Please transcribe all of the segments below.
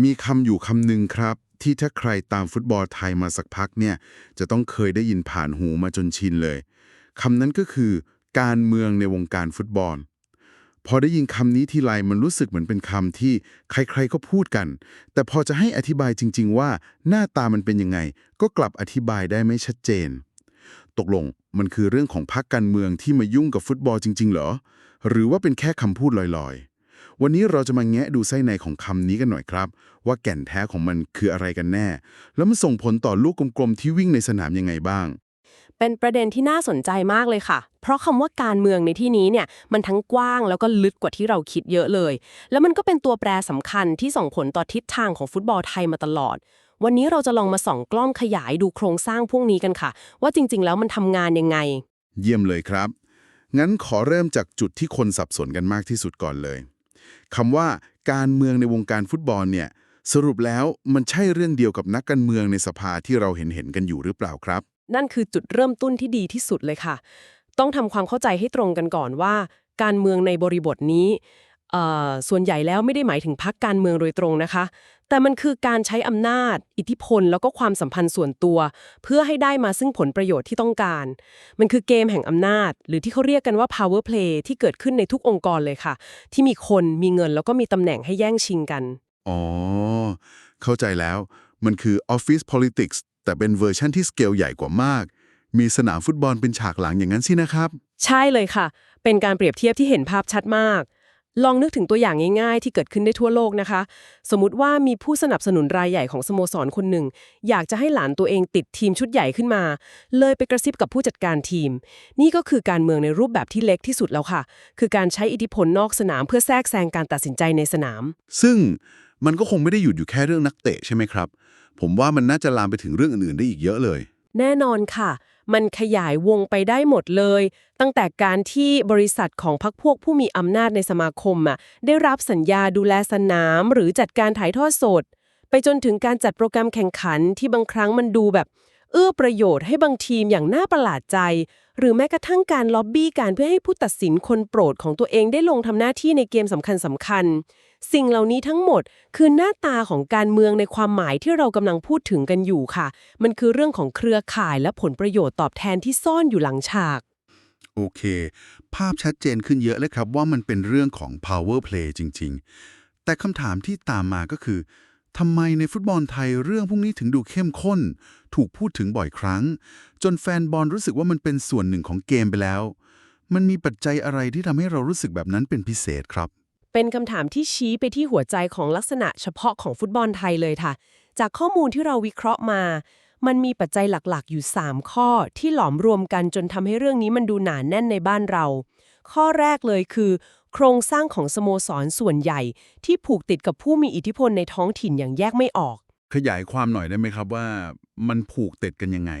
มีคำอยู่คำหนึ่งครับ ที่ถ้าใครตามฟุตบอลไทยมาสักพักเนี่ย จะต้องเคยได้ยินผ่านหูมาจนชินเลยคำนั้นก็คือ การเมืองในวงการฟุตบอล พอได้ยินคำนี้ทีไรมันรู้สึกเหมือนเป็นคำที่ใครๆก็พูดกัน แต่พอจะให้อธิบายจริง ๆ ว่าหน้าตามันเป็นยังไง ก็กลับอธิบายได้ไม่ชัดเจน ตกลงมันคือเรื่องของพรรคการเมืองที่มายุ่งกับฟุตบอลจริง ๆ เหรอ หรือว่าเป็นแค่คำพูดลอยๆ วันนี้เราจะมาแงะดูไส้ในของคำนี้กันหน่อยครับ ว่าแก่นแท้ของมันคืออะไรกันแน่ แล้วมันส่งผลต่อลูกกลมๆที่วิ่งในสนามยังไงบ้าง เป็นประเด็นที่น่าสนใจมากเลยค่ะ เพราะคำว่าการเมืองในที่นี้เนี่ยมันทั้งกว้างแล้วก็ลึกกว่าที่เราคิดเยอะเลย แล้วมันก็เป็นตัวแปรสำคัญที่ส่งผลต่อทิศทางของฟุตบอลไทยมาตลอด วันนี้เราจะลองมาส่องกล้องขยายดูโครงสร้างพวกนี้กันค่ะ ว่าจริง ๆ แล้วมันทำงานยังไง เยี่ยมเลยครับ งั้นขอเริ่มจากจุดที่คนสับสนกันมากที่สุดก่อนเลย คำว่าการเมืองในวงการฟุตบอลเนี่ยสรุปแล้วมันใช่เรื่องเดียวกับนักการเมืองในสภาที่เราเห็นเห็นกันอยู่หรือเปล่าครับ นั่นคือจุดเริ่มต้นที่ดีที่สุดเลยค่ะ ต้องทำความเข้าใจให้ตรงกันก่อนว่า การเมืองในบริบทนี้ ส่วนใหญ่แล้วไม่ได้หมายถึงพรรคการเมืองโดยตรงนะคะ แต่มันคือการใช้อำนาจ อิทธิพล แล้วก็ความสัมพันธ์ส่วนตัว เพื่อให้ได้มาซึ่งผลประโยชน์ที่ต้องการ มันคือเกมแห่งอำนาจ หรือที่เขาเรียกกันว่า power play ที่เกิดขึ้นในทุกองค์กรเลยค่ะ ที่มีคนมีเงินแล้วก็มีตำแหน่งให้แย่งชิงกัน อ๋อ เข้าใจแล้ว มันคือ Office Politics แต่เป็นเวอร์ชั่นที่สเกลใหญ่กว่ามาก มีสนามฟุตบอลเป็นฉากหลังอย่างนั้นสินะครับ ใช่เลยค่ะ เป็นการเปรียบเทียบที่เห็นภาพชัดมาก ลองนึกถึงตัวอย่างง่ายๆ ที่เกิดขึ้นได้ทั่วโลกนะคะ สมมติว่ามีผู้สนับสนุนรายใหญ่ของสโมสรคนหนึ่ง อยากจะให้หลานตัวเองติดทีมชุดใหญ่ขึ้นมา เลยไปกระซิบกับผู้จัดการทีม นี่ก็คือการเมืองในรูปแบบที่เล็กที่สุดแล้วค่ะ คือการใช้อิทธิพลนอกสนามเพื่อแทรกแซงการตัดสินใจในสนาม ซึ่งมันก็คงไม่ได้หยุดอยู่แค่เรื่องนักเตะใช่ไหมครับ ผมว่ามันน่าจะลามไปถึงเรื่องอื่นๆได้อีกเยอะเลย แน่นอนค่ะ มันขยายวงไปได้หมดเลย ตั้งแต่การที่บริษัทของพรรคพวกผู้มีอำนาจในสมาคมอะได้รับสัญญาดูแลสนาม หรือจัดการถ่ายทอดสด ไปจนถึงการจัดโปรแกรมแข่งขันที่บางครั้งมันดูแบบ เอื้อประโยชน์ให้บางทีมอย่างน่าประหลาดใจ หรือแม้กระทั่งการล็อบบี้การเพื่อให้ผู้ตัดสินคนโปรดของตัวเองได้ลงทำหน้าที่ในเกมสำคัญสำคัญๆสิ่งเหล่านี้ทั้งหมดคือหน้าตาของการเมืองในความหมายที่เรากำลังพูดถึงกันอยู่ค่ะ มันคือเรื่องของเครือข่ายและผลประโยชน์ตอบแทนที่ซ่อนอยู่หลังฉากโอเค ภาพชัดเจนขึ้นเยอะเลยครับว่ามันเป็นเรื่องของ power play จริง ๆ แต่คำถามที่ตามมาก็คือทำไมในฟุตบอลไทยเรื่องพวกนี้ถึงดูเข้มข้น ถูกพูดถึงบ่อยครั้ง จนแฟนบอลรู้สึกว่ามันเป็นส่วนหนึ่งของเกมไปแล้ว มันมีปัจจัยอะไรที่ทำให้เรารู้สึกแบบนั้นเป็นพิเศษครับ เป็นคำถามที่ชี้ไปที่หัวใจของลักษณะเฉพาะของฟุตบอลไทยเลยค่ะ จากข้อมูลที่เราวิเคราะห์มา มันมีปัจจัยหลักๆ อยู่ 3 ข้อที่หลอมรวมกันจนทำให้เรื่องนี้มันดูหนาแน่นในบ้านเรา ข้อแรกเลยคือ โครงสร้างของสโมสรส่วนใหญ่ ที่ผูกติดกับผู้มีอิทธิพลในท้องถิ่นอย่างแยกไม่ออก ขยายความหน่อยได้ไหมครับว่า มันผูกติดกันยังไง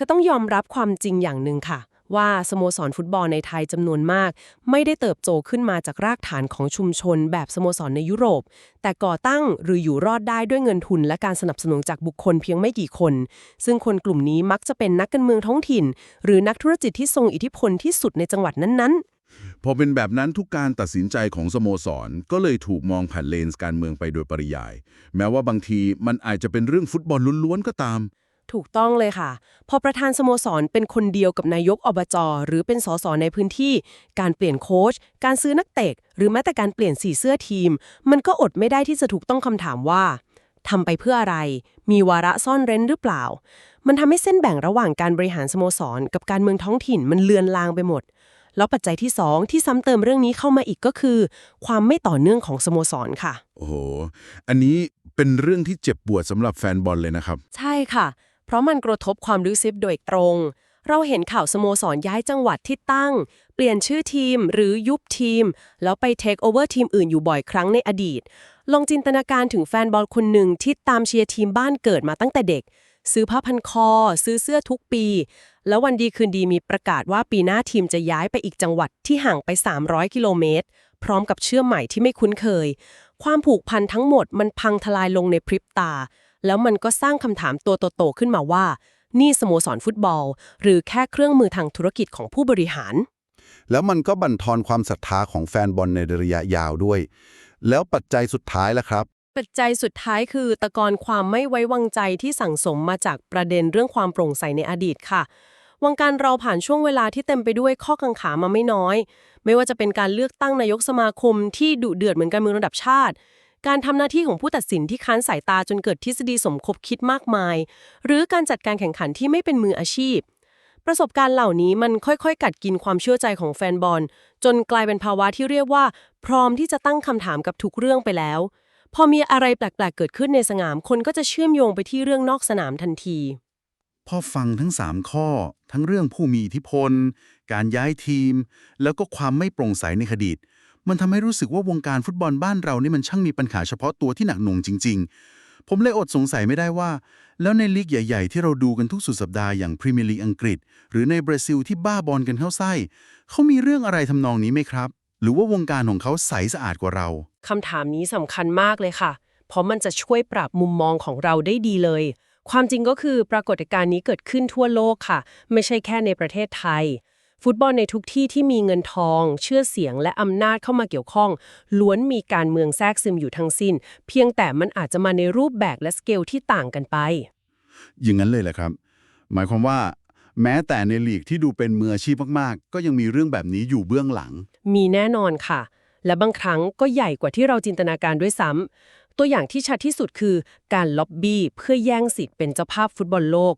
คือต้องยอมรับความจริงอย่างหนึ่งค่ะ ว่าสโมสรฟุตบอลในไทยจำนวนมาก ไม่ได้เติบโตขึ้นมาจากรากฐานของชุมชน แบบสโมสรในยุโรป แต่ก่อตั้งหรืออยู่รอดได้ด้วยเงินทุน และการสนับสนุนจากบุคคลเพียงไม่กี่คน ซึ่งคนกลุ่มนี้มักจะเป็นนักการเมืองท้องถิ่น หรือนักธุรกิจที่ทรงอิทธิพลที่สุดในจังหวัดนั้นๆพอเป็นแบบนั้นทุกการตัดสินใจของสโมสร ก็เลยถูกมองผ่านเลนส์การเมืองไปโดยปริยาย แม้ว่าบางทีมันอาจจะเป็นเรื่องฟุตบอลล้วนๆก็ตาม ถูกต้องเลยค่ะ พอประธานสโมสรเป็นคนเดียวกับนายกอบจหรือเป็นสสในพื้นที่ การเปลี่ยนโค้ชการซื้อนักเตะหรือแม้แต่การเปลี่ยนสีเสื้อทีม มันก็อดไม่ได้ที่จะถูกต้องคำถามว่าทำไปเพื่ออะไร มีวาระซ่อนเร้นหรือเปล่า มันทำให้เส้นแบ่งระหว่างการบริหารสโมสร กับการเมืองท้องถิ่นมันเลือนลางไปหมด แล้วปัจจัยที่สองที่ซ้ำเติมเรื่องนี้เข้ามาอีกก็คือ ความไม่ต่อเนื่องของสโมสรค่ะ โอ้โห อันนี้เป็นเรื่องที่เจ็บปวดสำหรับแฟนบอลเลยนะครับ ใช่ค่ะ เพราะมันกระทบความรู้สึกโดยตรง เราเห็นข่าวสโมสรย้ายจังหวัดที่ตั้ง เปลี่ยนชื่อทีมหรือยุบทีม แล้วไปเทคโอเวอร์ทีมอื่นอยู่บ่อยครั้งในอดีต ลองจินตนาการถึงแฟนบอลคนหนึ่งที่ตามเชียร์ทีมบ้านเกิดมาตั้งแต่เด็ก ซื้อผ้าพันคอ ซื้อเสื้อทุกปี แล้ววันดีคืนดีมีประกาศว่าปีหน้าทีมจะย้ายไปอีกจังหวัดที่ห่างไป 300 กิโลเมตรพร้อมกับเชื่อใหม่ที่ไม่คุ้นเคย ความผูกพันทั้งหมดมันพังทลายลงในพริบตา แล้วมันก็สร้างคำถามตัวโตๆขึ้นมาว่า นี่สโมสรฟุตบอล หรือแค่เครื่องมือทางธุรกิจของผู้บริหาร แล้วมันก็บั่นทอนความศรัทธาของแฟนบอลในระยะยาวด้วย แล้วปัจจัยสุดท้ายล่ะครับ ปัจจัยสุดท้ายคือตะกอนความไม่ไว้วางใจที่สั่งสมมาจากประเด็นเรื่องความโปร่งใสในอดีตค่ะวงการเราผ่านช่วงเวลาที่เต็มไปด้วยข้อกังขามาไม่น้อย ไม่ว่าจะเป็นการเลือกตั้งนายกสมาคมที่ดุเดือดเหมือนการเมืองระดับชาติ การทำหน้าที่ของผู้ตัดสินที่ค้านสายตาจนเกิดทฤษฎีสมคบคิดมากมาย หรือการจัดการแข่งขันที่ไม่เป็นมืออาชีพ ประสบการณ์เหล่านี้มันค่อยๆ กัดกินความเชื่อใจของแฟนบอล จนกลายเป็นภาวะที่เรียกว่า พร้อมที่จะตั้งคำถามกับทุกเรื่องไปแล้ว พอมีอะไรแปลกๆ เกิดขึ้นในสนามคนก็จะเชื่อมโยงไปที่เรื่องนอกสนามทันที พอฟังทั้ง 3 ข้อ ทั้งเรื่องผู้มีอิทธิพล การย้ายทีม แล้วก็ความไม่โปร่งใสในคดี มันทำให้รู้สึกว่าวงการฟุตบอลบ้านเรานี่มันช่างมีปัญหาเฉพาะตัวที่หนักหน่วงจริง ๆ ผมเลยอดสงสัยไม่ได้ว่า แล้วในลีกใหญ่ ๆ ที่เราดูกันทุกสุดสัปดาห์อย่างพรีเมียร์ลีกอังกฤษ หรือในบราซิลที่บ้าบอลกันเข้าไส้เขามีเรื่องอะไรทำนองนี้ไหมครับ หรือว่าวงการของเขาใสสะอาดกว่าเราคำถามนี้สำคัญมากเลยค่ะ เพราะมันจะช่วยปรับมุมมองของเราได้ดีเลย ความจริงก็คือปรากฏการณ์นี้เกิดขึ้นทั่วโลกค่ะ ไม่ใช่แค่ในประเทศไทย ฟุตบอลในทุกที่ที่มีเงินทอง เชื่อเสียงและอำนาจเข้ามาเกี่ยวข้อง ล้วนมีการเมืองแทรกซึมอยู่ทั้งสิ้น เพียงแต่มันอาจจะมาในรูปแบบและสเกลที่ต่างกันไป อย่างนั้นเลยแหละครับ หมายความว่าแม้แต่ในลีกที่ดูเป็นมืออาชีพมากๆ ก็ยังมีเรื่องแบบนี้อยู่เบื้องหลัง มีแน่นอนค่ะ และบางครั้งก็ใหญ่กว่าที่เราจินตนาการด้วยซ้ำตัวอย่างที่ชัดที่สุดคือการล็อบบี้เพื่อแย่งสิทธิ์เป็นเจ้าภาพฟุตบอลโลก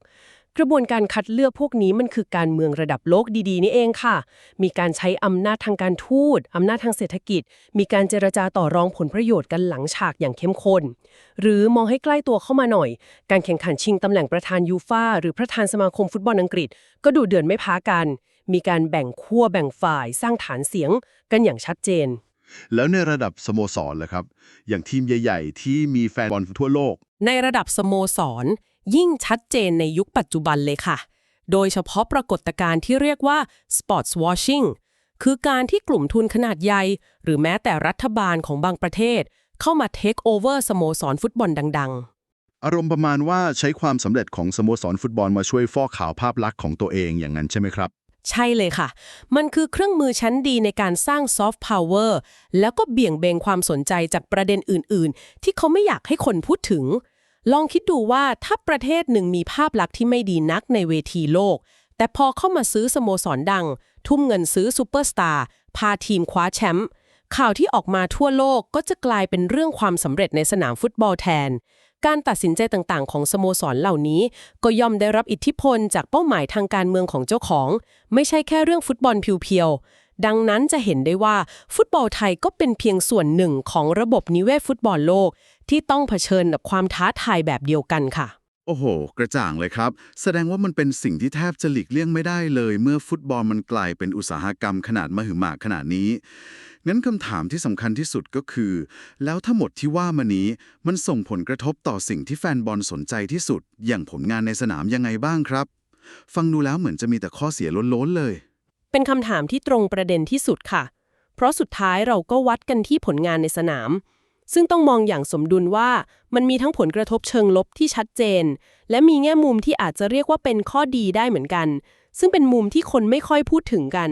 กระบวนการคัดเลือกพวกนี้มันคือการเมืองระดับโลกดีๆ นี่เองค่ะ มีการใช้อำนาจทางการทูตอำนาจทางเศรษฐกิจ มีการเจรจาต่อรองผลประโยชน์กันหลังฉากอย่างเข้มข้น หรือมองให้ใกล้ตัวเข้ามาหน่อย การแข่งขันชิงตำแหน่งประธานยูฟาหรือประธานสมาคมฟุตบอลอังกฤษ ก็ดูเดือดไม่พ้ากัน มีการแบ่งขั้วแบ่งฝ่ายสร้างฐานเสียงกันอย่างชัดเจน แล้วในระดับสโมสรล่ะครับ อย่างทีมใหญ่ ๆ ที่มีแฟนบอลทั่วโลก ในระดับสโมสร ยิ่งชัดเจนในยุคปัจจุบันเลยค่ะ โดยเฉพาะปรากฏการณ์ที่เรียกว่า sports washing คือการที่กลุ่มทุนขนาดใหญ่ หรือแม้แต่รัฐบาลของบางประเทศ เข้ามา take over สโมสรฟุตบอลดัง ๆ อารมณ์ประมาณว่าใช้ความสำเร็จของสโมสรฟุตบอลมาช่วยฟอกขาวภาพลักษณ์ของตัวเองอย่างนั้นใช่ไหมครับ ใช่เลยค่ะ มันคือเครื่องมือชั้นดีในการสร้างซอฟต์พาวเวอร์แล้วก็เบี่ยงเบนความสนใจจากประเด็นอื่น ๆ ที่เขาไม่อยากให้คนพูดถึง ลองคิดดูว่าถ้าประเทศหนึ่งมีภาพลักษณ์ที่ไม่ดีนักในเวทีโลก แต่พอเข้ามาซื้อสโมสรดัง ทุ่มเงินซื้อซูเปอร์สตาร์พาทีมคว้าแชมป์ข่าวที่ออกมาทั่วโลกก็จะกลายเป็นเรื่องความสำเร็จในสนามฟุตบอลแทน การตัดสินใจต่างๆ ของสโมสรเหล่านี้ ก็ย่อมได้รับอิทธิพลจากเป้าหมายทางการเมืองของเจ้าของ ไม่ใช่แค่เรื่องฟุตบอลเพียวๆดังนั้นจะเห็นได้ว่าฟุตบอลไทยก็เป็นเพียงส่วนหนึ่งของระบบนิเวศฟุตบอลโลก ที่ต้องเผชิญกับความท้าทายแบบเดียวกันค่ะ โอ้โห กระจ่างเลยครับ แสดงว่ามันเป็นสิ่งที่แทบจะหลีกเลี่ยงไม่ได้เลย เมื่อฟุตบอลมันกลายเป็นอุตสาหกรรมขนาดมหึมาขนาดนี้ งั้นคำถามที่สำคัญที่สุดก็คือ แล้วทั้งหมดที่ว่ามานี้มันส่งผลกระทบต่อสิ่งที่แฟนบอลสนใจที่สุด อย่างผลงานในสนามยังไงบ้างครับ ฟังดูแล้วเหมือนจะมีแต่ข้อเสียล้นๆเลย เป็นคำถามที่ตรงประเด็นที่สุดค่ะ เพราะสุดท้ายเราก็วัดกันที่ผลงานในสนาม ซึ่งต้องมองอย่างสมดุลว่ามันมีทั้งผลกระทบเชิงลบที่ชัดเจน และมีแง่มุมที่อาจจะเรียกว่าเป็นข้อดีได้เหมือนกัน ซึ่งเป็นมุมที่คนไม่ค่อยพูดถึงกัน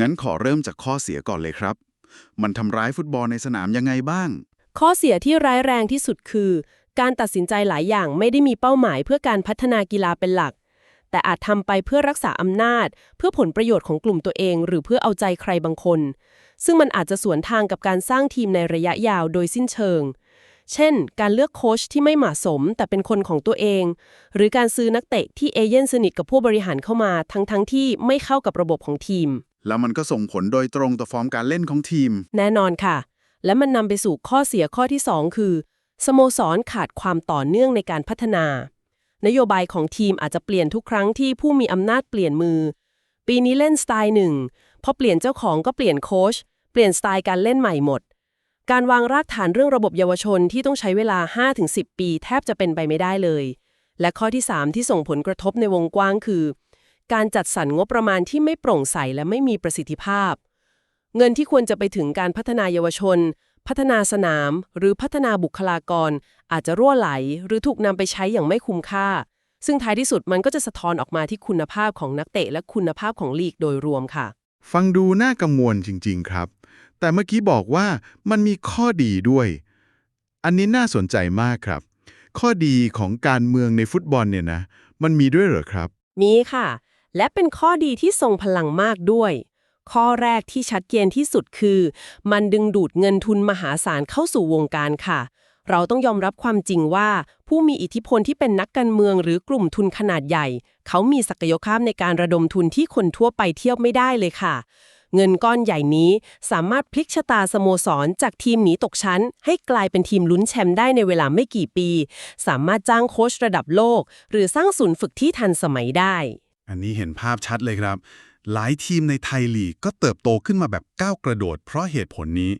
งั้นขอเริ่มจากข้อเสียก่อนเลยครับ มันทำร้ายฟุตบอลในสนามยังไงบ้าง ข้อเสียที่ร้ายแรงที่สุดคือ การตัดสินใจหลายอย่างไม่ได้มีเป้าหมายเพื่อการพัฒนากีฬาเป็นหลัก แต่อาจทำไปเพื่อรักษาอำนาจ เพื่อผลประโยชน์ของกลุ่มตัวเอง หรือเพื่อเอาใจใครบางคน ซึ่งมันอาจจะสวนทางกับการสร้างทีมในระยะยาวโดยสิ้นเชิง เช่น การเลือกโค้ชที่ไม่เหมาะสม แต่เป็นคนของตัวเอง หรือการซื้อนักเตะที่เอเย่นสนิทกับผู้บริหารเข้ามา ทั้งๆทที่ไม่เข้ากับระบบของทีม แล้วมันก็ส่งผลโดยตรงต่อฟอร์มการเล่นของทีม แน่นอนค่ะ และมันนำไปสู่ข้อเสียข้อที่ 2 คือ สโมสรขาดความต่อเนื่องในการพัฒนา นโยบายของทีมอาจจะเปลี่ยนทุกครั้งที่ผู้มีอำนาจเปลี่ยนมือ ปีนี้เล่นสไตล์หนึ่งพอเปลี่ยนเจ้าของก็เปลี่ยนโค้ช เปลี่ยนสไตล์การเล่นใหม่หมด การวางรากฐานเรื่องระบบเยาวชนที่ต้องใช้เวลา 5-10 ปี แทบจะเป็นไปไม่ได้เลย และข้อที่ 3 ที่ส่งผลกระทบในวงกว้างคือ การจัดสรรงบประมาณที่ไม่โปร่งใสและไม่มีประสิทธิภาพ เงินที่ควรจะไปถึงการพัฒนาเยาวชน พัฒนาสนาม หรือพัฒนาบุคลากร อาจจะรั่วไหล หรือถูกนำไปใช้อย่างไม่คุ้มค่า ซึ่งท้ายที่สุดมันก็จะสะท้อนออกมาที่คุณภาพของนักเตะ และคุณภาพของลีกโดยรวมค่ะฟังดูน่ากังวลจริง ๆ ครับ แต่เมื่อกี้บอกว่ามันมีข้อดีด้วย อันนี้น่าสนใจมากครับ ข้อดีของการเมืองในฟุตบอลเนี่ยนะ มันมีด้วยเหรอครับ มีค่ะ และเป็นข้อดีที่ทรงพลังมากด้วย ข้อแรกที่ชัดเจนที่สุดคือ มันดึงดูดเงินทุนมหาศาลเข้าสู่วงการค่ะ เราต้องยอมรับความจริงว่า ผู้มีอิทธิพลที่เป็นนักการเมืองหรือกลุ่มทุนขนาดใหญ่ เขามีศักยภาพในการระดมทุนที่คนทั่วไปเทียบไม่ได้เลยค่ะ เงินก้อนใหญ่นี้สามารถพลิกชะตาสโมสร จากทีมหนีตกชั้น ให้กลายเป็นทีมลุ้นแชมป์ได้ในเวลาไม่กี่ปี สามารถจ้างโค้ชระดับโลก หรือสร้างศูนย์ฝึกที่ทันสมัยได้ อันนี้เห็นภาพชัดเลยครับ หลายทีมในไทยลีกก็เติบโตขึ้นมาแบบก้าวกระโดด เพราะเหตุผลนี้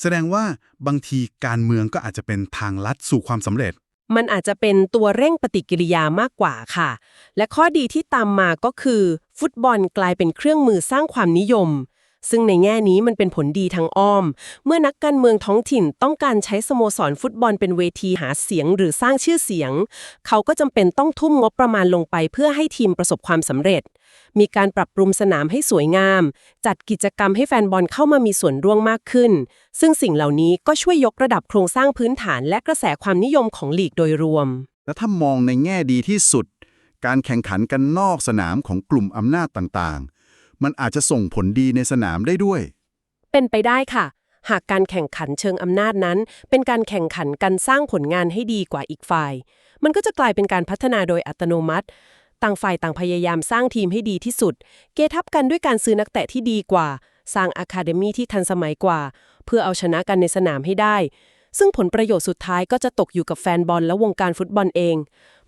แสดงว่าบางทีการเมืองก็อาจจะเป็นทางลัดสู่ความสำเร็จ มันอาจจะเป็นตัวเร่งปฏิกิริยามากกว่าค่ะ และข้อดีที่ตามมาก็คือ ฟุตบอลกลายเป็นเครื่องมือสร้างความนิยม ซึ่งในแง่นี้มันเป็นผลดีทางอ้อม เมื่อนักการเมืองท้องถิ่นต้องการใช้สโมสรฟุตบอลเป็นเวทีหาเสียงหรือสร้างชื่อเสียง เขาก็จำเป็นต้องทุ่มงบประมาณลงไปเพื่อให้ทีมประสบความสำเร็จ มีการปรับปรุงสนามให้สวยงาม จัดกิจกรรมให้แฟนบอลเข้ามามีส่วนร่วมมากขึ้น ซึ่งสิ่งเหล่านี้ก็ช่วยยกระดับโครงสร้างพื้นฐานและกระแสความนิยมของลีกโดยรวม แล้วถ้ามองในแง่ดีที่สุด การแข่งขันกันนอกสนามของกลุ่มอำนาจต่างๆ มันอาจจะส่งผลดีในสนามได้ด้วย เป็นไปได้ค่ะ หากการแข่งขันเชิงอำนาจนั้น เป็นการแข่งขันกันสร้างผลงานให้ดีกว่าอีกฝ่าย มันก็จะกลายเป็นการพัฒนาโดยอัตโนมัติ ต่างฝ่ายต่างพยายามสร้างทีมให้ดีที่สุด เกทับกันด้วยการซื้อนักเตะที่ดีกว่า สร้างอะคาเดมีที่ทันสมัยกว่า เพื่อเอาชนะกันในสนามให้ได้ ซึ่งผลประโยชน์สุดท้ายก็จะตกอยู่กับแฟนบอลและวงการฟุตบอลเอง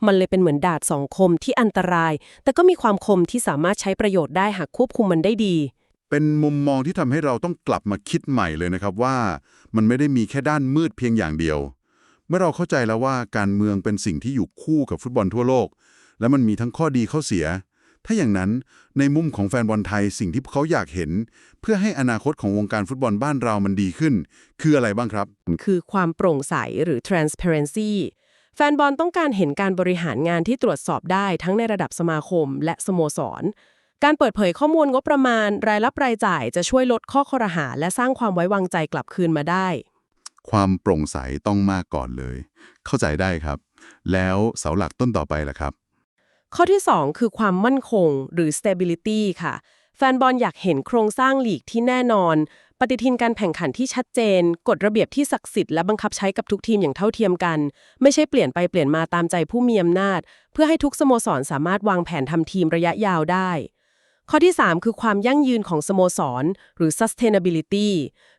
มันเลยเป็นเหมือนดาบสองคมที่อันตราย แต่ก็มีความคมที่สามารถใช้ประโยชน์ได้หากควบคุมมันได้ดี เป็นมุมมองที่ทำให้เราต้องกลับมาคิดใหม่เลยนะครับว่า มันไม่ได้มีแค่ด้านมืดเพียงอย่างเดียว เมื่อเราเข้าใจแล้วว่าการเมืองเป็นสิ่งที่อยู่คู่กับฟุตบอลทั่วโลก และมันมีทั้งข้อดีข้อเสีย ถ้าอย่างนั้นในมุมของแฟนบอลไทยสิ่งที่เขาอยากเห็น เพื่อให้อนาคตของวงการฟุตบอลบ้านเรามันดีขึ้น คืออะไรบ้างครับ คือความโปร่งใสหรือ transparency แฟนบอลต้องการเห็นการบริหารงานที่ตรวจสอบได้ทั้งในระดับสมาคม และสโมสร การเปิดเผยข้อมูลงบประมาณ รายรับรายจ่ายจะช่วยลดข้อคอรหา และสร้างความไว้วางใจกลับคืนมาได้ ความโปร่งใสต้องมากก่อนเลย เข้าใจได้ครับ แล้วเสาหลักต้นต่อไปล่ะครับ ข้อที่ 2 คือความมั่นคงหรือ stability ค่ะ แฟนบอลอยากเห็นโครงสร้างลีกที่แน่นอน ปฏิทินการแข่งขันที่ชัดเจน กฎระเบียบที่ศักดิ์สิทธิ์และบังคับใช้กับทุกทีมอย่างเท่าเทียมกัน ไม่ใช่เปลี่ยนไปเปลี่ยนมาตามใจผู้มีอำนาจ เพื่อให้ทุกสโมสรสามารถวางแผนทำทีมระยะยาวได้ข้อที่ 3 คือความยั่งยืนของสโมสร หรือ sustainability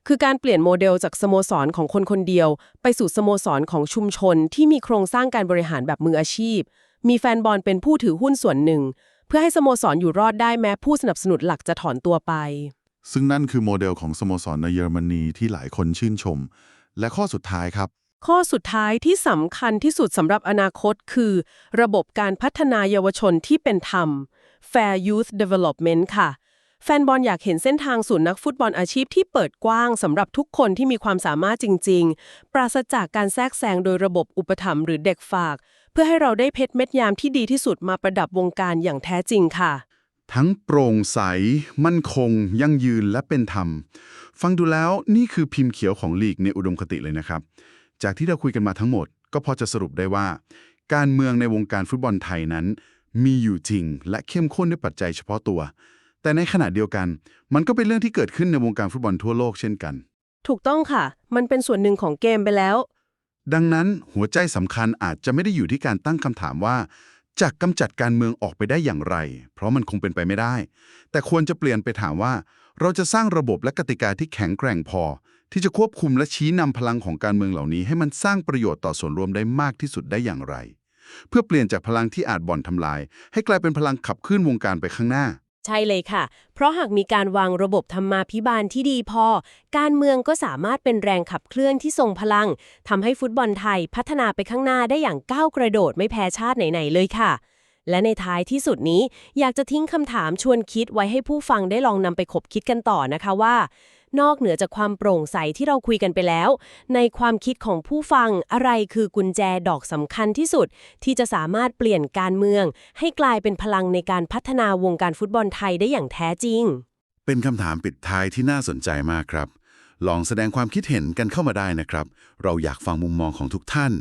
คือการเปลี่ยนโมเดลจากสโมสรของคนคนเดียว ไปสู่สโมสรของชุมชนที่มีโครงสร้างการบริหารแบบมืออาชีพ มีแฟนบอลเป็นผู้ถือหุ้นส่วนหนึ่ง เพื่อให้สโมสรอยู่รอดได้แม้ผู้สนับสนุนหลักจะถอนตัวไป ซึ่งนั่นคือโมเดลของสโมสรในเยอรมนีที่หลายคนชื่นชม และข้อสุดท้ายครับ ข้อสุดท้ายที่สำคัญที่สุดสำหรับอนาคตคือ ระบบการพัฒนาเยาวชนที่เป็นธรรม Fair Youth Development ค่ะ แฟนบอลอยากเห็นเส้นทางสู่นักฟุตบอลอาชีพที่เปิดกว้างสำหรับทุกคนที่มีความสามารถจริง ๆ ปราศจากการแทรกแซงโดยระบบอุปถัมภ์หรือเด็กฝากเพื่อให้เราได้เพชรเม็ดยามที่ดีที่สุดมาประดับวงการอย่างแท้จริงค่ะ ทั้งโปร่งใส มั่นคง ยั่งยืนและเป็นธรรม ฟังดูแล้วนี่คือพิมพ์เขียวของลีกในอุดมคติเลยนะครับ จากที่เราคุยกันมาทั้งหมด ก็พอจะสรุปได้ว่า การเมืองในวงการฟุตบอลไทยนั้น มีอยู่จริง และเข้มข้นด้วยปัจจัยเฉพาะตัว แต่ในขณะเดียวกัน มันก็เป็นเรื่องที่เกิดขึ้นในวงการฟุตบอลทั่วโลกเช่นกัน ถูกต้องค่ะ มันเป็นส่วนหนึ่งของเกมไปแล้ว ดังนั้นหัวใจสำคัญอาจจะไม่ได้อยู่ที่การตั้งคำถามว่าจะกำจัดการเมืองออกไปได้อย่างไร เพราะมันคงเป็นไปไม่ได้ แต่ควรจะเปลี่ยนไปถามว่า เราจะสร้างระบบและกติกาที่แข็งแกร่งพอ ที่จะควบคุมและชี้นำพลังของการเมืองเหล่านี้ ให้มันสร้างประโยชน์ต่อส่วนรวมได้มากที่สุดได้อย่างไร เพื่อเปลี่ยนจากพลังที่อาจบ่อนทำลาย ให้กลายเป็นพลังขับเคลื่อนวงการไปข้างหน้า ช่เลยค่ะ เพราะหากมีการวางระบบธรรมาภิบาลที่ดีพอ การเมืองก็สามารถเป็นแรงขับเคลื่อนที่ทรงพลังทำให้ฟุตบอลไทยพัฒนาไปข้างหน้าได้อย่างก้าวกระโดดไม่แพ้ชาติไหนๆเลยค่ะ และในท้ายที่สุดนี้อยากจะทิ้งคำถามชวนคิดไว้ให้ผู้ฟังได้ลองนำไปขบคิดกันต่อนะคะว่า นอกเหนือจากความโปร่งใสที่เราคุยกันไปแล้ว ในความคิดของผู้ฟังอะไรคือกุญแจดอกสำคัญที่สุด ที่จะสามารถเปลี่ยนการเมือง ให้กลายเป็นพลังในการพัฒนาวงการฟุตบอลไทยได้อย่างแท้จริง เป็นคำถามปิดท้ายที่น่าสนใจมากครับ ลองแสดงความคิดเห็นกันเข้ามาได้นะครับ เราอยากฟังมุมมองของทุกท่าน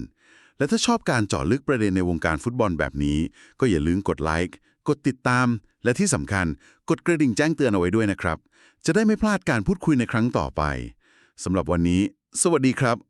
และถ้าชอบการเจาะลึกประเด็นในวงการฟุตบอลแบบนี้ ก็อย่าลืมกดไลค์กดติดตาม และที่สำคัญกดกระดิ่งแจ้งเตือนเอาไว้ด้วยนะครับ จะได้ไม่พลาดการพูดคุยในครั้งต่อไปสำหรับวันนี้ สวัสดีครับ